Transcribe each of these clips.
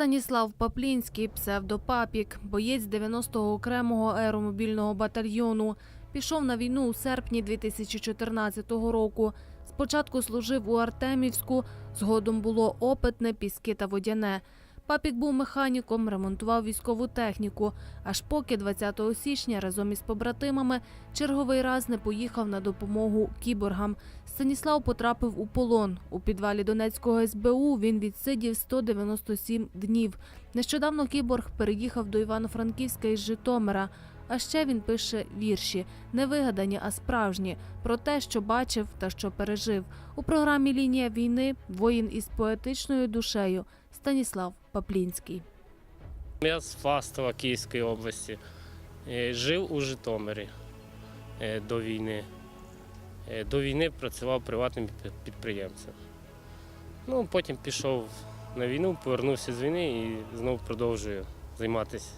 Станіслав Паплінський, псевдопапік, боєць 90-го окремого аеромобільного батальйону. Пішов на війну у серпні 2014 року. Спочатку служив у Артемівську, згодом було опитне, піски та водяне. Папік був механіком, ремонтував військову техніку, аж поки 20 січня разом із побратимами черговий раз не поїхав на допомогу кіборгам. Станіслав потрапив у полон. У підвалі Донецького СБУ він відсидів 197 днів. Нещодавно кіборг переїхав до Івано-Франківська із Житомира. А ще він пише вірші, не вигадані, а справжні, про те, що бачив та що пережив. У програмі Лінія війни воїн із поетичною душею Станіслав Паплінський. Я з Фастова Київської області. Е, Жив у Житомирі е, до війни. Е, До війни працював приватним підприємцем. Ну, потім пішов на війну, повернувся з війни і знову продовжую займатися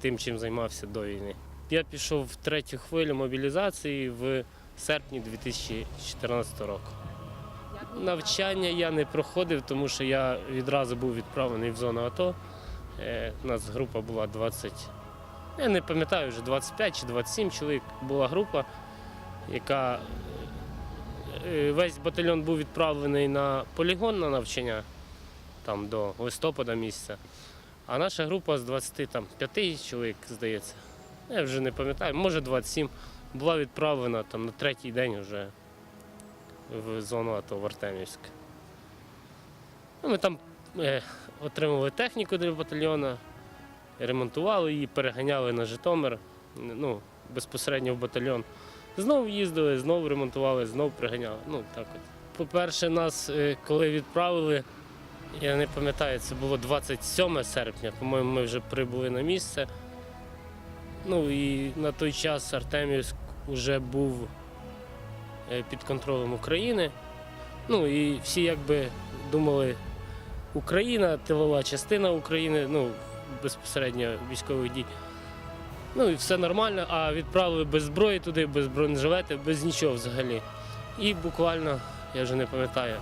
тим, чим займався до війни. Я пішов в третю хвилю мобілізації в серпні 2014 року. Навчання я не проходив, тому що я відразу був відправлений в зону АТО. Е, У нас група була 20, я не пам'ятаю, вже 25 чи 27 чоловік була група, яка е, весь батальйон був відправлений на полігон на навчання там до листопада місяця. А наша група з 25 чоловік, здається, я вже не пам'ятаю, може 27, була відправлена там на третій день вже в зону АТО в Артемівськ. Ну, Ми там е, отримали техніку для батальйону, ремонтували її, переганяли на Житомир, ну, безпосередньо в батальйон. Знову їздили, знову ремонтували, знову приганяли. Ну, так от. По-перше, нас, е, коли відправили, я не пам'ятаю, це було 27 серпня, по-моєму, ми вже прибули на місце. Ну і на той час Артемівськ вже був під контролем України. Ну і всі якби думали, Україна, тилова частина України, ну, безпосередньо військових дій. Ну і все нормально, а відправили без зброї туди, без бронежилетів, без нічого взагалі. І буквально, я вже не пам'ятаю,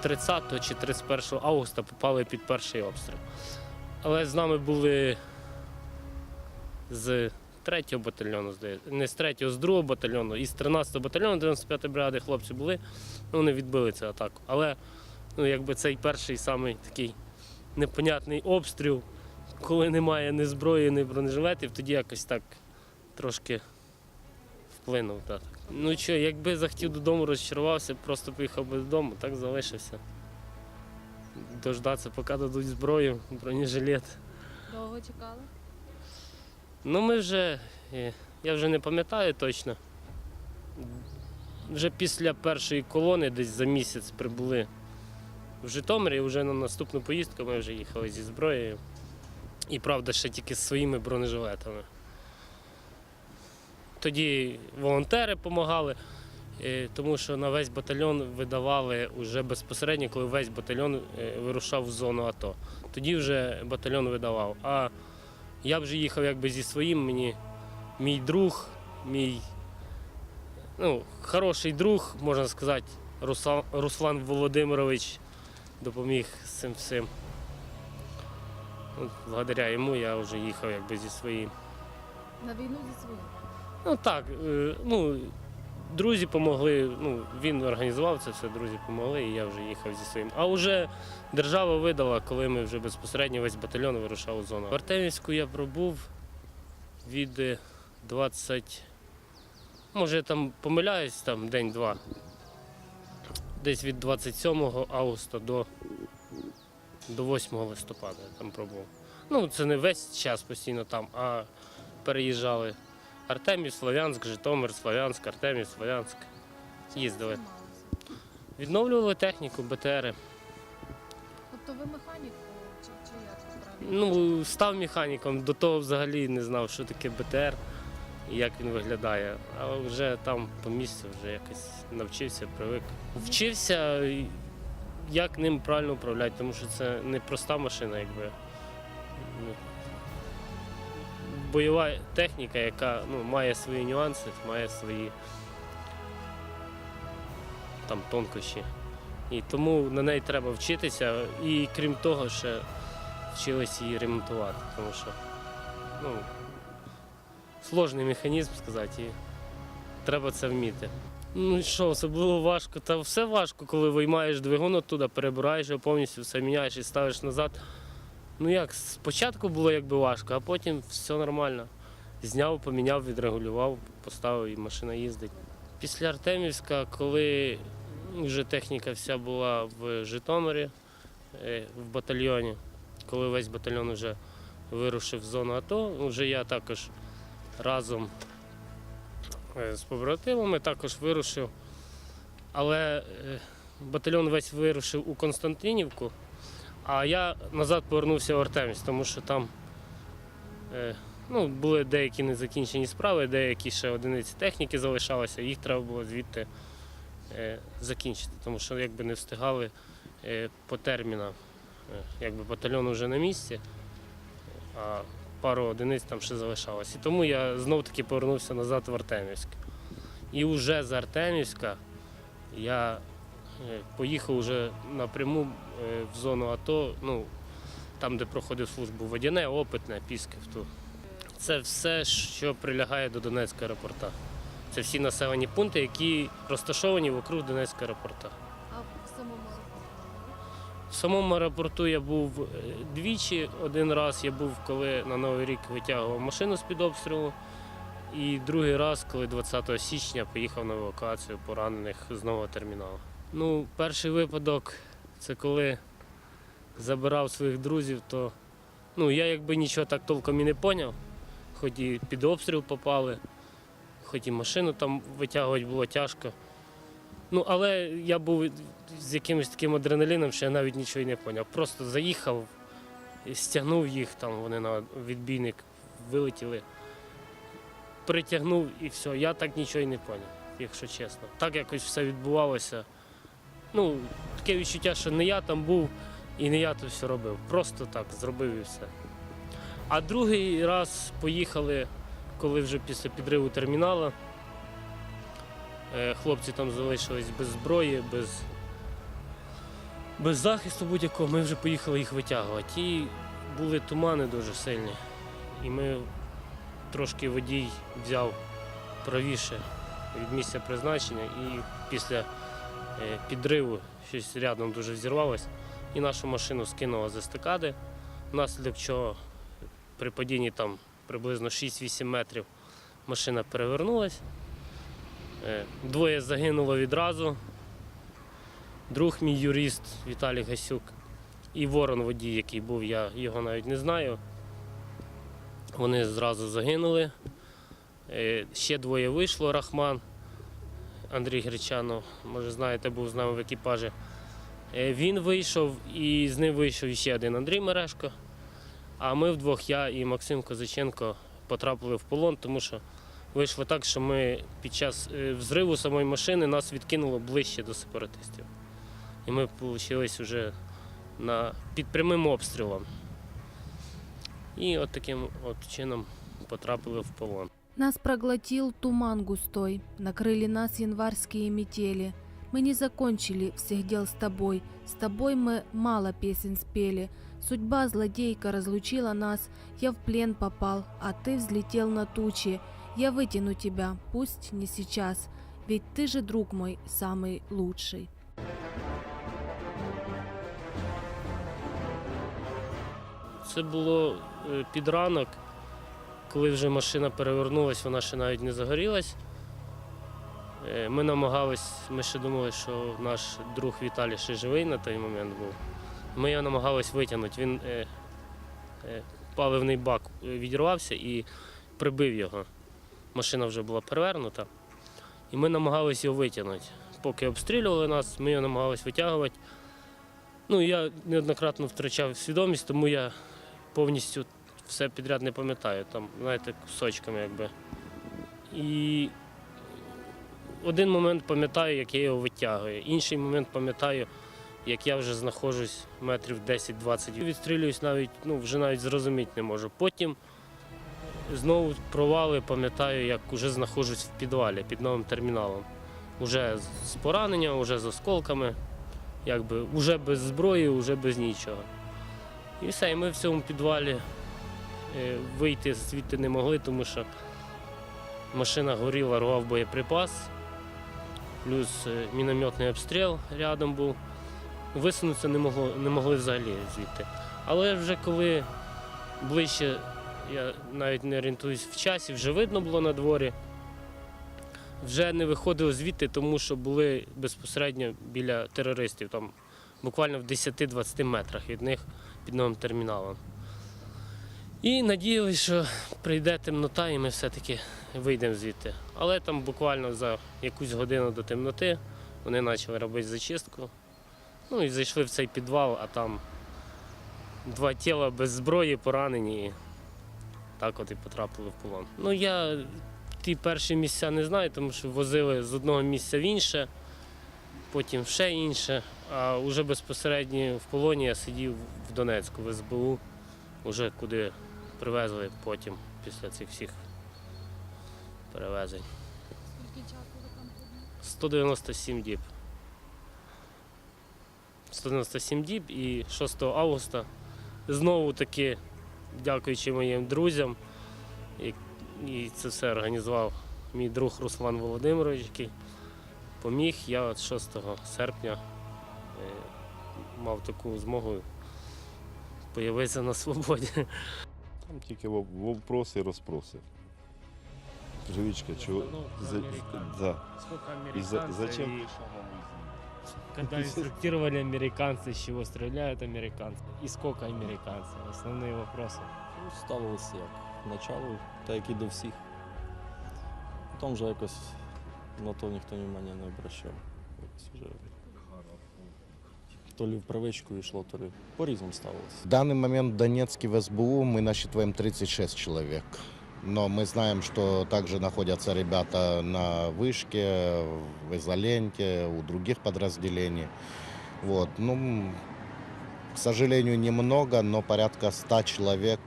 30 чи 31 августа попали під перший обстріл. Але з нами були з 3-го батальйону, здається, не з 3-го, з 2-го батальйону, і з 13-го батальйону 95-ї бригади хлопці були, ну, вони відбили цю атаку. Але ну, якби цей перший самий такий непонятний обстріл, коли немає ні зброї, ні бронежилетів, тоді якось так трошки вплинув. Так. Ну що, якби захотів додому, розчарувався, просто поїхав би додому, так залишився. Дождатися, поки дадуть зброю, бронежилет. Довго чекали? Ну, ми вже, е, я вже не пам'ятаю точно. Вже після першої колони, десь за місяць прибули в Житомир, і вже на наступну поїздку ми вже їхали зі зброєю. І правда, ще тільки з своїми бронежилетами. Тоді волонтери допомагали, е, тому що на весь батальйон видавали вже безпосередньо, коли весь батальйон е, вирушав в зону АТО. Тоді вже батальйон видавав. А я вже їхав якби зі своїм, мені мій друг, мій ну, хороший друг, можна сказати, Руслан, Руслан Володимирович допоміг з цим всім. От, благодаря йому я вже їхав якби зі своїм. На війну зі своїм. Ну так, е, ну, друзі допомогли, ну, він організував це все, друзі допомогли, і я вже їхав зі своїм. А вже держава видала, коли ми вже безпосередньо весь батальйон вирушав у зону. В Артемівську я пробув від е, 20, може я там помиляюсь, там день-два. Десь від 27 августа до, до 8 листопада я там пробув. Ну, це не весь час постійно там, а переїжджали. Артемів, Слов'янськ, Житомир, Слов'янськ, Артемів, Слов'янськ. Їздили. Відновлювали техніку, БТРи. Тобто ви механік чи, чи як? Ну, став механіком, до того взагалі не знав, що таке БТР і як він виглядає. А вже там по місцю вже якось навчився, привик. Вчився, як ним правильно управляти, тому що це не проста машина, якби. Бойова техніка, яка ну, має свої нюанси, має свої там тонкощі. І тому на неї треба вчитися. І крім того, ще вчились її ремонтувати, тому що ну, сложний механізм сказати, і треба це вміти. Ну що, було важко. Та все важко, коли виймаєш двигун оттуда, перебираєш його повністю, все міняєш і ставиш назад. Ну як, спочатку було якби важко, а потім все нормально. Зняв, поміняв, відрегулював, поставив і машина їздить. Після Артемівська, коли вже техніка вся була в Житомирі, е, в батальйоні, коли весь батальйон вже вирушив в зону АТО, вже я також разом е, з побратимами також вирушив. Але е, батальйон весь вирушив у Константинівку, а я назад повернувся в Артемівськ, тому що там е, ну, були деякі незакінчені справи, деякі ще одиниці техніки залишалися, їх треба було звідти е, закінчити, тому що якби не встигали е, по термінам. Якби батальйон вже на місці, а пару одиниць там ще залишалось. І тому я знов таки повернувся назад в Артемівськ. І вже з Артемівська я поїхав вже напряму в зону АТО, ну, там, де проходив службу водяне, опитне, Пісків. ту. Це все, що прилягає до Донецького аеропорта. Це всі населені пункти, які розташовані вокруг Донецького аеропорта. А в самому В самому аеропорту я був е, двічі. Один раз я був, коли на Новий рік витягував машину з-під обстрілу. І другий раз, коли 20 січня поїхав на евакуацію поранених з нового терміналу. Ну, перший випадок це коли забирав своїх друзів, то ну, я якби нічого так толком і не поняв. Хоч і під обстріл попали, хоч і машину там витягувати було тяжко. Ну, але я був з якимось таким адреналіном, що я навіть нічого й не поняв. Просто заїхав, стягнув їх, там вони на відбійник вилетіли, притягнув і все. Я так нічого й не поняв, якщо чесно. Так якось все відбувалося. Ну, таке відчуття, що не я там був і не я то все робив. Просто так зробив і все. А другий раз поїхали, коли вже після підриву термінала. Е, Хлопці там залишились без зброї, без, без захисту будь-якого. Ми вже поїхали їх витягувати. І були тумани дуже сильні. І ми трошки водій взяв правіше від місця призначення і після підриву щось рядом дуже взірвалось і нашу машину скинуло з естакади, внаслідок чого при падінні там приблизно 6-8 метрів машина перевернулась. Е, Двоє загинуло відразу. Друг мій юрист Віталій Гасюк і ворон водій, який був, я його навіть не знаю. Вони зразу загинули. Е, Ще двоє вийшло Рахман, Андрій Гречанов, може знаєте, був з нами в екіпажі. Е, Він вийшов і з ним вийшов ще один Андрій Мерешко. А ми вдвох, я і Максим Козаченко, потрапили в полон, тому що вийшло так, що ми під час е, взриву самої машини нас відкинуло ближче до сепаратистів. І ми вийшли вже на, під прямим обстрілом. І от таким от чином потрапили в полон. Нас проглотил туман густой, накрыли нас январские метели. Мы не закончили всех дел с тобой, с тобой мы мало песен спели. Судьба злодейка разлучила нас, я в плен попал, а ты взлетел на тучи. Я вытяну тебя, пусть не сейчас, ведь ты же друг мой самый лучший. Це було під ранок, коли вже машина перевернулась, вона ще навіть не загорілась. Е, Ми намагались, ми ще думали, що наш друг Віталій ще живий на той момент був. Ми його намагались витягнути. Він е, е, паливний бак е, відірвався і прибив його. Машина вже була перевернута. І ми намагалися його витягнути. Поки обстрілювали нас, ми його намагалися витягувати. Ну, я неоднократно втрачав свідомість, тому я повністю все підряд не пам'ятаю, там, знаєте, кусочками якби. І один момент пам'ятаю, як я його витягую, інший момент пам'ятаю, як я вже знаходжусь метрів 10-20. Відстрілююсь навіть, ну, вже навіть зрозуміти не можу. Потім знову провали, пам'ятаю, як вже знаходжусь в підвалі під новим терміналом. Уже з пораненням, уже з осколками, якби вже без зброї, вже без нічого. І все, і ми в цьому підвалі вийти звідти не могли, тому що машина горіла, рвав боєприпас, плюс е, мінометний обстріл рядом був. Висунутися не, могло, не могли взагалі звідти. Але вже коли ближче, я навіть не орієнтуюсь в часі, вже видно було на дворі. Вже не виходили звідти, тому що були безпосередньо біля терористів, там буквально в 10-20 метрах від них під новим терміналом. І надіялися, що прийде темнота, і ми все-таки вийдемо звідти. Але там буквально за якусь годину до темноти вони почали робити зачистку. Ну і зайшли в цей підвал, а там два тіла без зброї поранені. І так от і потрапили в полон. Ну я ті перші місця не знаю, тому що возили з одного місця в інше, потім ще інше. А вже безпосередньо в полоні я сидів в Донецьку, в СБУ, вже куди привезли потім після цих всіх перевезень. Скільки часу ви там пробули? 197 діб. 197 діб і 6 августа знову таки, дякуючи моїм друзям, і, це все організував мій друг Руслан Володимирович, який поміг. Я от 6 серпня е, мав таку змогу появитися на свободі. Там тільки воп- вопроси і розпроси. Живичка, чого? За, да. Сколько И за- зачем? Когда инструктировали американцы, с чего стреляют американцы и сколько американцев? Основные вопросы. Ну, ставилися як началу, так як і до всіх. Потім вже якось на то ніхто внимання не обращав. Якось вже то лі в привичку йшло, то лі по-різному ставилося. В данный момент в Донецке в СБУ мы насчитываем 36 человек. Но мы знаем, что также находятся ребята на вышке, в изоленте, у других подразделений. Вот. Ну, м, к сожалению, немного, но порядка 100 человек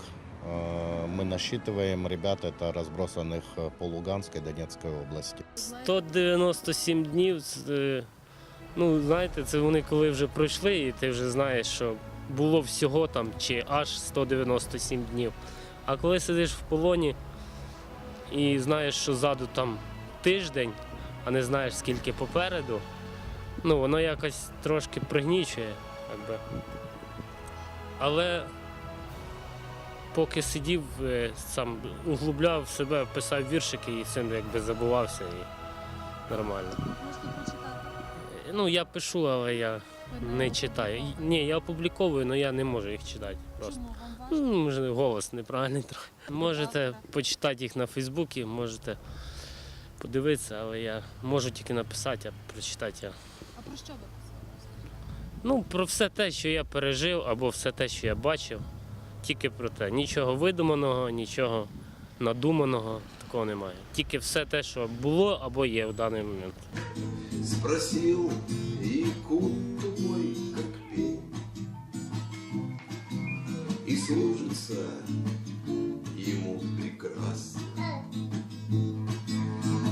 э, мы насчитываем. Ребят это разбросанных э, по Луганской, Донецкой области. 197 днів. Ну, знаєте, це вони коли вже пройшли, і ти вже знаєш, що було всього там чи аж 197 днів. А коли сидиш в полоні і знаєш, що ззаду там тиждень, а не знаєш скільки попереду, ну воно якось трошки пригнічує. Якби. Але поки сидів, е, сам углубляв себе, писав віршики і цим якби забувався і нормально. Ну, я пишу, але я не читаю. Ні, я опубліковую, але я не можу їх читати просто. Ну, може, голос неправильний трохи. Можете почитати їх на Фейсбуці, можете подивитися, але я можу тільки написати, а прочитати я. А про що ви писали? Ну, про все те, що я пережив, або все те, що я бачив, тільки про те. Нічого видуманого, нічого надуманого, такого немає. Тільки все те, що було або є в даний момент. Спросил якут тупой, как пень. И служится ему прекрасно.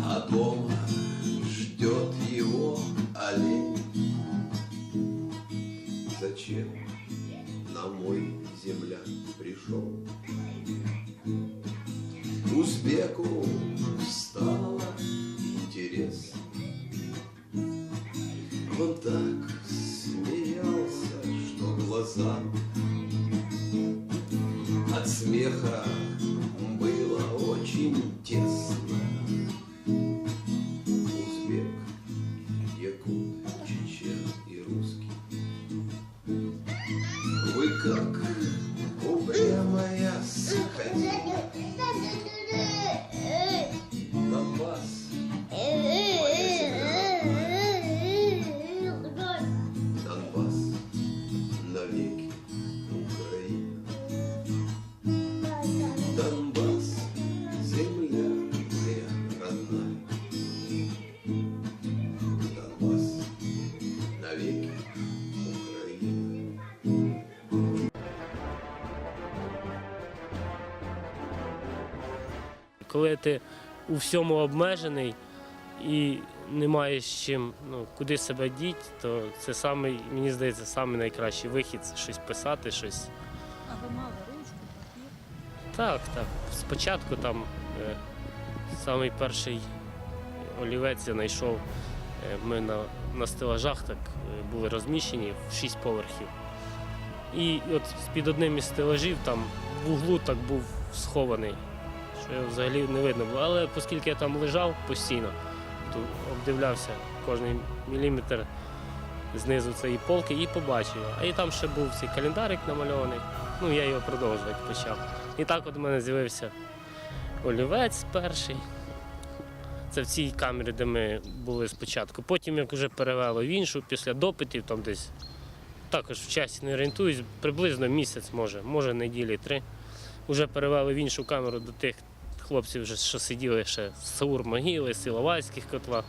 А дома ждет его олень. Зачем на мой земляк пришел? Узбеку глаза От смеха Коли ти у всьому обмежений і не маєш чим ну, куди себе діти, то це самий, мені здається, самий найкращий вихід це щось писати, щось А гамало ручку? Так, так. Спочатку там е, самий перший олівець я знайшов. Е, ми на, на стелажах так е, були розміщені в шість поверхів. І от під одним із стелажів там в углу так був схований, взагалі не видно було. Але оскільки я там лежав постійно, то обдивлявся кожний міліметр знизу цієї полки і побачив. А і там ще був цей календарик намальований. Ну, я його продовжувати почав. І так от у мене з'явився олівець перший. Це в цій камері, де ми були спочатку. Потім, як вже перевело в іншу, після допитів, там десь також в часі не орієнтуюсь, приблизно місяць, може, може неділі три. Уже перевели в іншу камеру до тих хлопців, вже, що сиділи ще з Саур могили, з Іловайських котла.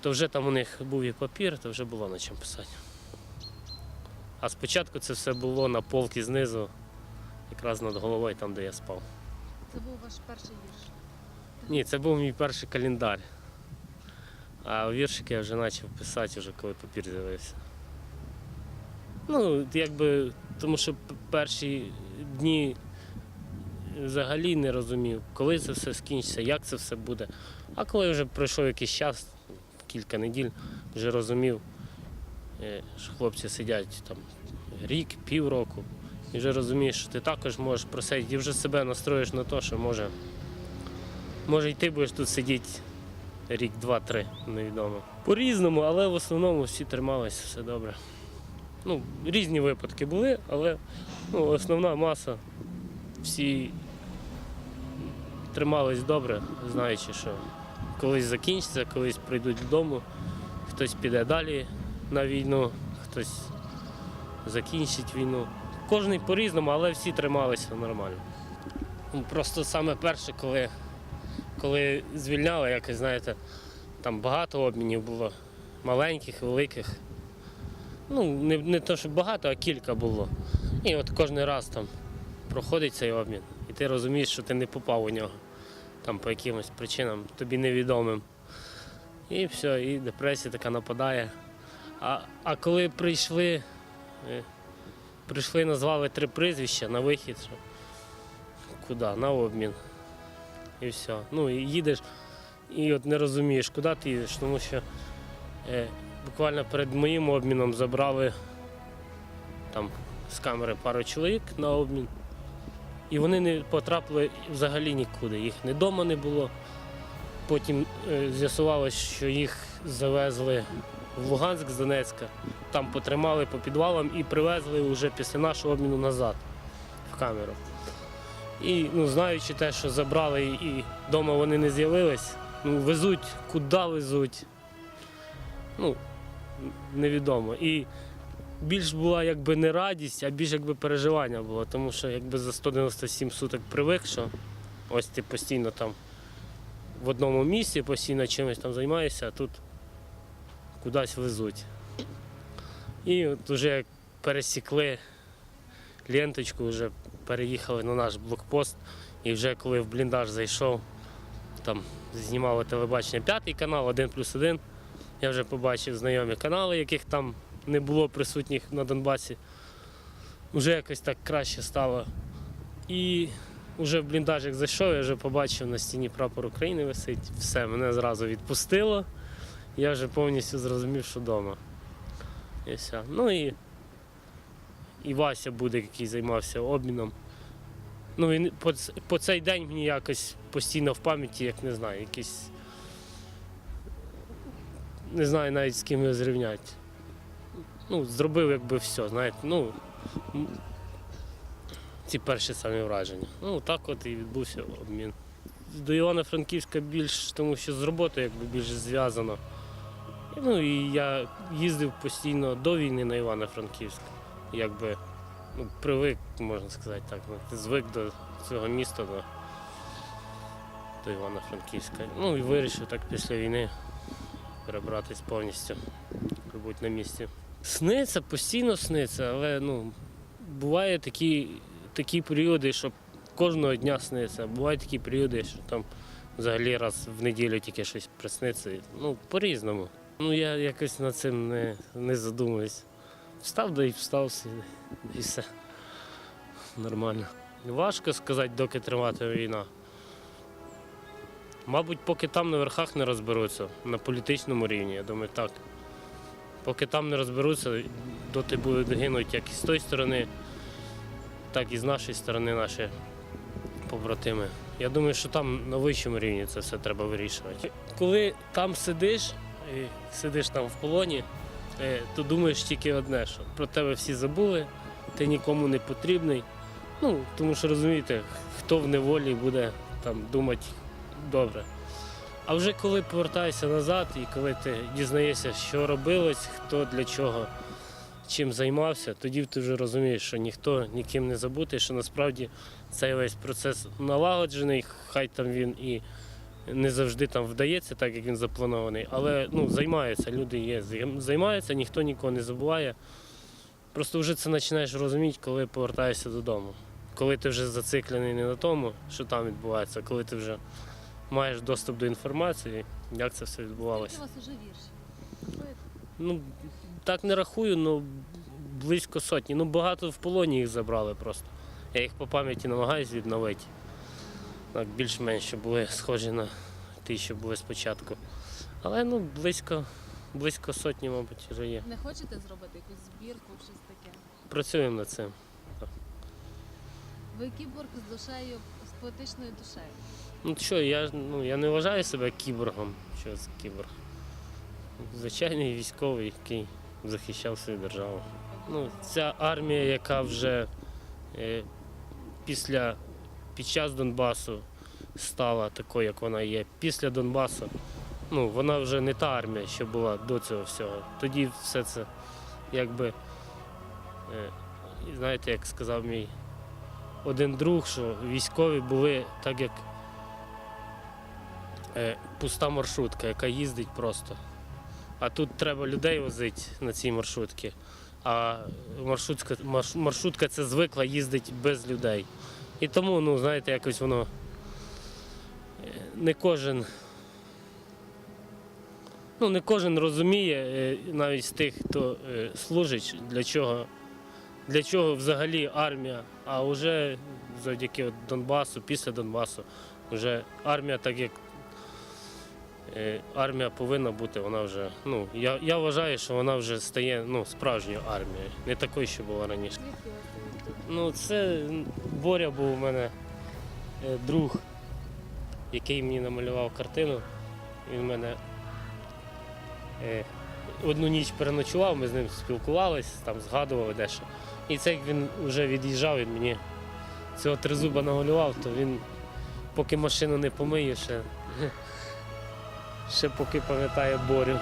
То вже там у них був і папір, то вже було на чому писати. А спочатку це все було на полці знизу, якраз над головою, там, де я спав. Це був ваш перший вірш. Ні, це був мій перший календар. А віршики я вже почав писати, вже коли папір з'явився. Ну, якби, тому що перші дні взагалі не розумів, коли це все скінчиться, як це все буде. А коли вже пройшов якийсь час, кілька неділь, вже розумів, е, що хлопці сидять там рік, півроку, і вже розумієш, що ти також можеш просидіти, і вже себе настроїш на те, що може. Може, й ти будеш тут сидіти рік, два, три, невідомо. По-різному, але в основному всі трималися, все добре. Ну, різні випадки були, але ну, основна маса всі тримались добре, знаючи, що колись закінчиться, колись прийдуть додому, хтось піде далі на війну, хтось закінчить війну. Кожний по-різному, але всі трималися нормально. Ну, Просто саме перше, коли коли звільняли, якось, знаєте, там багато обмінів було, маленьких, великих. Ну, не, не то, що багато, а кілька було. І от кожен раз там проходить цей обмін, і ти розумієш, що ти не попав у нього там по якимось причинам, тобі невідомим. І все, і депресія така нападає. А, а коли прийшли, е, прийшли, назвали три прізвища на вихід, що куди? На обмін і все. Ну і їдеш і от не розумієш, куди ти їдеш, тому що е, буквально перед моїм обміном забрали там з камери пару чоловік на обмін. І вони не потрапили взагалі нікуди. Їх ні вдома не було. Потім е, з'ясувалось, що їх завезли в Луганськ з Донецька, там потримали по підвалам і привезли вже після нашого обміну назад в камеру. І ну, знаючи те, що забрали і вдома вони не з'явились, ну, везуть, куди везуть. Ну, невідомо. І більш була якби не радість, а більш якби переживання було, тому що якби за 197 суток привик, що ось ти постійно там в одному місці, постійно чимось там займаєшся, а тут кудись везуть. І от вже як пересікли ленточку, вже переїхали на наш блокпост. І вже коли в бліндаж зайшов, там знімали телебачення п'ятий канал, один плюс один. Я вже побачив знайомі канали, яких там не було присутніх на Донбасі. Вже якось так краще стало. І вже в бліндаж зайшов, я вже побачив на стіні прапор України висить. Все, мене зразу відпустило. Я вже повністю зрозумів, що вдома. І все. Ну і і Вася буде, який займався обміном. Ну, він по, по цей день мені якось постійно в пам'яті, як не знаю, якийсь. Не знаю навіть з ким його зрівняти. Ну, зробив якби все, знаєте, ну. Ці перші самі враження. Ну, так от і відбувся обмін. До Івано-Франківська більш, тому що з роботою якби більш зв'язано. Ну і я їздив постійно до війни на Івано-Франківськ якби ну, привик, можна сказати так. ну, звик до цього міста, до, до Івано-Франківська. Ну і вирішив так після війни перебратись повністю, бути на місці. Сниться, постійно сниться, але ну, буває такі, такі періоди, що кожного дня сниться. Бувають такі періоди, що там взагалі раз в неділю тільки щось присниться. Ну, по-різному. Ну, я якось над цим не, не задумуюсь. Встав, да і встав і все. Нормально. Важко сказати, доки триватиме війна. Мабуть, поки там на верхах не розберуться, на політичному рівні, я думаю, так. Поки там не розберуться, доти будуть гинуть як і з тої сторони, так і з нашої сторони наші побратими. Я думаю, що там на вищому рівні це все треба вирішувати. Коли там сидиш, і сидиш там в полоні, е, то думаєш тільки одне, що про тебе всі забули, ти нікому не потрібний. Ну, тому що розумієте, хто в неволі буде там думати добре. А вже коли повертаєшся назад і коли ти дізнаєшся, що робилось, хто для чого, чим займався, тоді ти вже розумієш, що ніхто ніким не забутий, що насправді цей весь процес налагоджений, хай там він і не завжди там вдається, так як він запланований, але ну, займаються, люди є, займаються, ніхто нікого не забуває. Просто вже це починаєш розуміти, коли повертаєшся додому. Коли ти вже зациклений не на тому, що там відбувається, а коли ти вже маєш доступ до інформації, як це все Скільки відбувалося. у вас уже віршів? Ви- Ну, так не рахую, ну близько сотні. Ну, багато в полоні їх забрали просто. Я їх по пам'яті намагаюся відновити. Так, більш-менш щоб були схожі на ті, що були спочатку. Але ну, близько, близько сотні, мабуть, вже є. Не хочете зробити якусь збірку, щось таке? Працюємо над цим. Ви кіборг з душею, з поетичною душею. Ну що, я, ну, я не вважаю себе кіборгом. Що це кіборг? Звичайний військовий, який захищав свою державу. Ну, ця армія, яка вже е, після, під час Донбасу стала такою, як вона є. Після Донбасу, ну, вона вже не та армія, що була до цього всього. Тоді все це якби, е, знаєте, як сказав мій один друг, що військові були так, як пуста маршрутка, яка їздить просто. А тут треба людей возити на цій маршрутці. А маршрутка, марш- маршрутка це звикла їздить без людей. І тому, ну, знаєте, якось воно е, не кожен. Ну, не кожен розуміє, е, навіть з тих, хто е, служить, для чого, для чого взагалі армія. А вже завдяки Донбасу, після Донбасу, вже армія, так як е, армія повинна бути, вона вже. Ну, я, я вважаю, що вона вже стає ну, справжньою армією, не такою, що була раніше. Ну, це Боря був у мене е, друг, який мені намалював картину. Він мене е, одну ніч переночував, ми з ним спілкувалися, там згадували дещо. І це як він вже від'їжджав, він мені цього тризуба намалював, то він поки машину не помиє, ще, ще поки пам'ятає Борю.